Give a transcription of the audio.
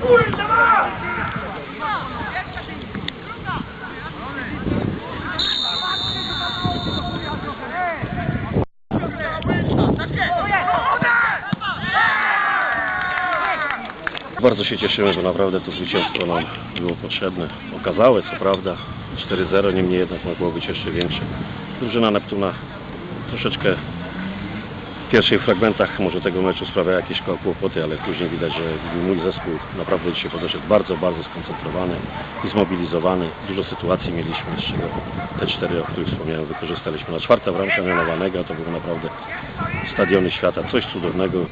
Kurde, Bardzo się cieszymy, bo naprawdę to zwycięstwo nam było potrzebne. Okazałe, co prawda, 4-0, niemniej jednak mogło być jeszcze większe. Drużyna Neptuna troszeczkę w pierwszych fragmentach może tego meczu sprawia jakieś kłopoty, ale później widać, że mój zespół naprawdę dzisiaj podeszedł bardzo, bardzo skoncentrowany i zmobilizowany. Dużo sytuacji mieliśmy, z czego te cztery, o których wspomniałem, wykorzystaliśmy. Na czwarta bramka mianowanego to był naprawdę stadiony świata, coś cudownego.